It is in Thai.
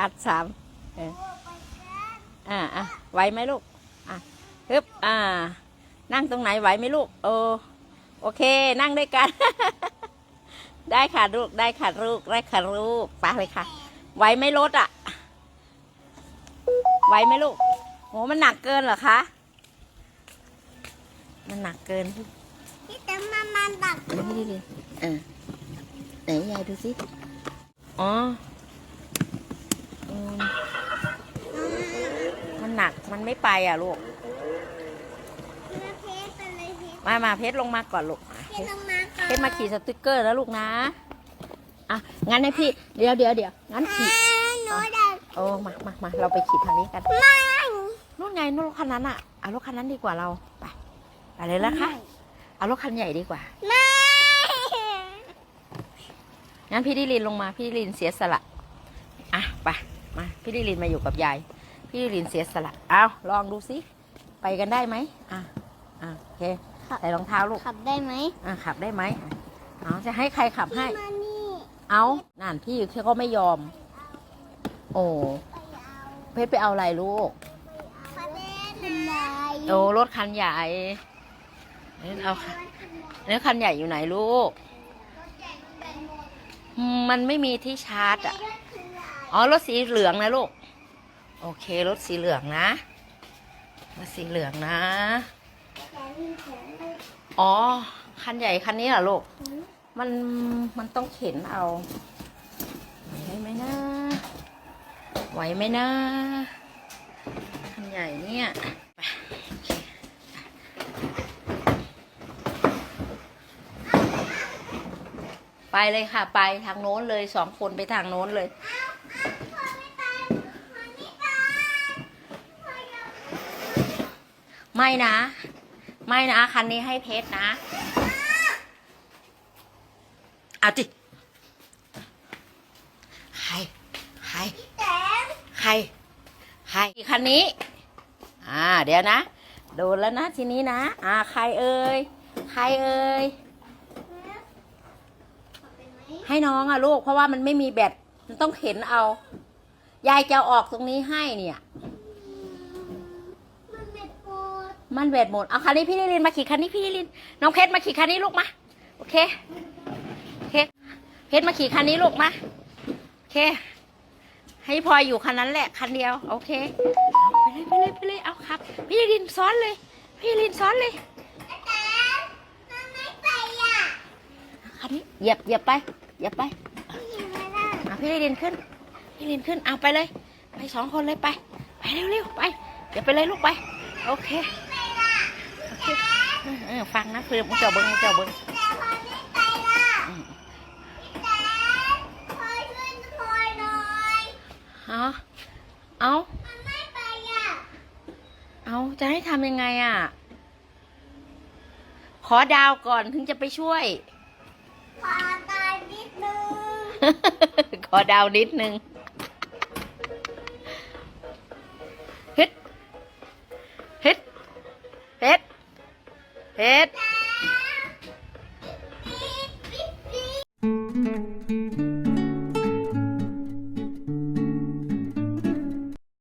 อัดสามเอออ่าอะไหวไหมลูก อะฮึบอ่า นั่งตรงไหนไหวไหมลูก โอโอเค นั่งด้วยกัน ได้ค่ะลูก ได้ค่ะลูก ได้ค่ะลูก ไปเลยค่ะ ไหวไหมรถอะ ไหวไหมลูกโหมันหนักเกินเหรอคะ มันหนักเกินพี่จะมามันตักเดี๋ยวพี่ดิลินเออไหนยายดูสิอ๋ออืมมันหนักมันไม่ไปอะลูกเพื่อเพชรไปเลยเพชรมามาเพชรลงมาก่อนลูก เพชรลงมาก่อนเพชรมาขี่สติกเกอร์แล้วลูกนะ อะ งั้นให้พี่ เดี๋ยวเดี๋ยวเดี๋ยวงั้นขี่ อ่าหนูจะโอ้มามามาเราไปขี่ทางนี้กันไม่นู่นไงนู่นรถคันนั้นอะเอารถคันนั้นดีกว่าเราไปไปเลยแล้วคะเอารถคันใหญ่ดีกว่าไม่งั้นพี่ดิลินลงมาพี่ดิลินเสียสละอะไปมาพี่ดิลินมาอยู่กับยายพี่ดิลินเสียสละเอาลองดูสิไปกันได้ไหมอะอะโอเคใส่รองเท้าลูกขับได้ไหมอะขับได้ไหมอะเอาจะให้ใครขับให้มานี่เอานั่นพี่เขาก็ไม่ยอม โอ้เพชรไปเอาอะไรลูกประเด็นอะไรโอ้รถคันใหญ่นี่เอาค่ะแล้วคันใหญ่อยู่ไหนลูก มันไม่มีที่ชาร์จอะอ๋อรถสีเหลืองนะลูก โอเครถสีเหลืองนะรถสีเหลืองนะอ๋อคันใหญ่คันนี้เหรอลูก มันมันต้องเข็นเอาไหวไหมนะ ไหวไหมนะคันใหญ่เนี่ยไปไปเลยค่ะ ไปทางโน้นเลยสองคนไปทางโน้นเลยไม่นะ ไม่นะ คันนี้ให้เพชรนะ เอาจิใคร ใคร แต่ ใคร ใครคันนี้ อ่า เดี๋ยวนะ โดนแล้วนะทีนี้นะ อ่า ใครเอ่ย ใครเอ่ย ให้น้องอะลูก เพราะว่ามันไม่มีแบต มันต้องเข็นเอา ยายจะอาออกตรงนี้ให้เนี่ย มันไม่ปวดมันแบตหมด เอาคันนี้พี่นิรินมาขี่คันนี้พี่นิริน น้องเพชรมาขี่คันนี้ลูกมา โอเคเพชรเพชรมาขี่คันนี้ลูกมา โอเค ให้พลอยอยู่คันนั้นแหละคันเดียว โอเคไปเลยไปเลยไปเลยเอาครับ พี่นินซ้อนเลย พี่นินซ้อนเลยแต่มันไม่ไปอะคันนี้เหยียบเหยียบไปเหยียบไปพี่ไม่ได้อะพี่นินขึ้น พี่นินขึ้นเอาไปเลย ไปสองคนเลยไป ไปเร็วเร็วๆไปเดี๋ยวไปเลยลูกไป โอเคโอเคเออฟังนะคือมึงเจ้าเบิ้งมึงเจ้าเบิ้ง แต่พอไม่ไปล่ะ อืม แต่พอยช่วยพอยหน่อย เอาเอามันไม่ไปอะ เอาจะให้ทำยังไงอะ ขอดาวก่อนถึงจะไปช่วย ขอตายนิดนึง ขอดาวนิดนึงเฮ็ดเฮ็ดเฮ็ดเฮ็ด